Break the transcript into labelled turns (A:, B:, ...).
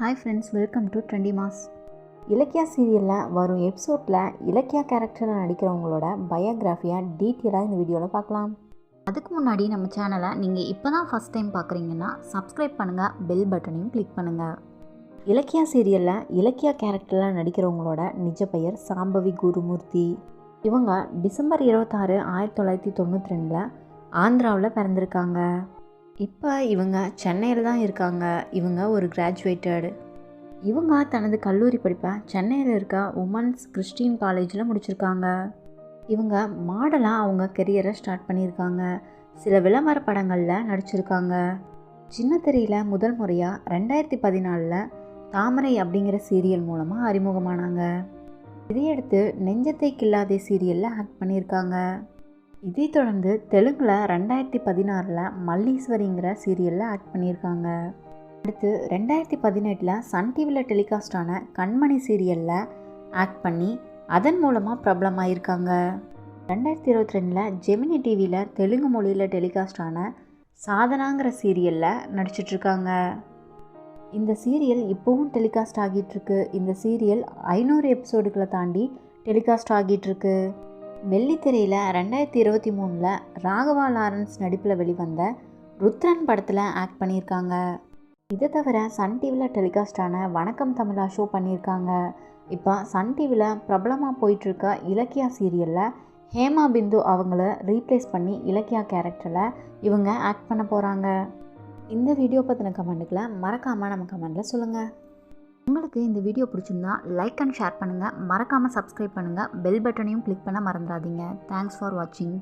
A: Hi friends welcome to trendy mass Ilakkiya சீரியலில் வரும் எபிசோடில் இலக்கியா கேரக்டரில் நடிக்கிறவங்களோட பயோகிராஃபியை டீட்டெயிலாக இந்த வீடியோவில் பார்க்கலாம். அதுக்கு முன்னாடி நம்ம சேனலை நீங்கள் இப்போ தான் ஃபஸ்ட் டைம் பார்க்குறீங்கன்னா சப்ஸ்கிரைப் பண்ணுங்கள் பெல் பட்டனையும் கிளிக் பண்ணுங்கள் இலக்கியா சீரியலில் இலக்கியா கேரக்டரில் நடிக்கிறவங்களோட நிஜ பெயர் சாம்பவி குருமூர்த்தி. இவங்க டிசம்பர் இருபத்தாறு ஆயிரத்தி தொள்ளாயிரத்தி தொண்ணூற்றி ரெண்டில் ஆந்திராவில் பிறந்திருக்காங்க. இப்போ இவங்க சென்னையில் தான் இருக்காங்க. இவங்க ஒரு கிராஜுவேட்டடு இவங்க தனது கல்லூரி படிப்பை சென்னையில் இருக்க உமன்ஸ் கிறிஸ்டின் காலேஜில் முடிச்சிருக்காங்க. இவங்க மாடலாக அவங்க கெரியரை ஸ்டார்ட் பண்ணியிருக்காங்க. சில விளம்பர படங்களில் நடிச்சிருக்காங்க. சின்ன திரையில் முதல் முறையாக ரெண்டாயிரத்தி பதினாலில் தாமரை அப்படிங்கிற சீரியல் மூலமாக அறிமுகமானாங்க. இதையடுத்து நெஞ்சத்தை கில்லாதே சீரியலில் ஆக்ட் பண்ணியிருக்காங்க. இதைத் தொடர்ந்து தெலுங்கில் ரெண்டாயிரத்தி பதினாறில் மல்லீஸ்வரிங்கிற சீரியலில் ஆக்ட் பண்ணியிருக்காங்க. அடுத்து ரெண்டாயிரத்தி பதினெட்டில் சன் டிவியில் டெலிகாஸ்டான கண்மணி சீரியலில் ஆக்ட் பண்ணி அதன் மூலமாக பிரபலமாயிருக்காங்க ரெண்டாயிரத்தி இருபத்தி ரெண்டில் ஜெமினி டிவியில் தெலுங்கு மொழியில் டெலிகாஸ்டான சாதனாங்கிற சீரியலில் நடிச்சிட்ருக்காங்க. இந்த சீரியல் இப்போவும் டெலிகாஸ்ட் ஆகிட்டுருக்கு இந்த சீரியல் ஐநூறு எபிசோடுகளை தாண்டி டெலிகாஸ்ட் ஆகிட்டுருக்கு வெள்ளித்திரையில் ரெண்டாயிரத்தி இருபத்தி மூணில் ராகவா லாரன்ஸ் நடிப்பில் வெளிவந்த ருத்ரன் படத்தில் ஆக்ட் பண்ணியிருக்காங்க. இதை தவிர சன் டிவியில் டெலிகாஸ்டான வணக்கம் தமிழா ஷோ பண்ணியிருக்காங்க. இப்போ சன் டிவியில் பிரபலமாக போயிட்டுருக்க இலக்கியா சீரியலில் ஹேமா பிந்து அவங்கள ரீப்ளேஸ் பண்ணி இலக்கியா கேரக்டரில் இவங்க ஆக்ட் பண்ண போகிறாங்க இந்த வீடியோ பற்றின கமெண்ட்டுக்களை மறக்காமல் நம்ம கமெண்டில் சொல்லுங்கள் உங்களுக்கு இந்த வீடியோ பிடிச்சிருந்தா லைக் அண்ட் ஷேர் பண்ணுங்கள் மறக்காமல் சப்ஸ்கிரைப் பண்ணுங்கள் பெல் பட்டனையும் கிளிக் பண்ண மறந்துடாதீங்க. தேங்க்ஸ் ஃபார் வாட்சிங்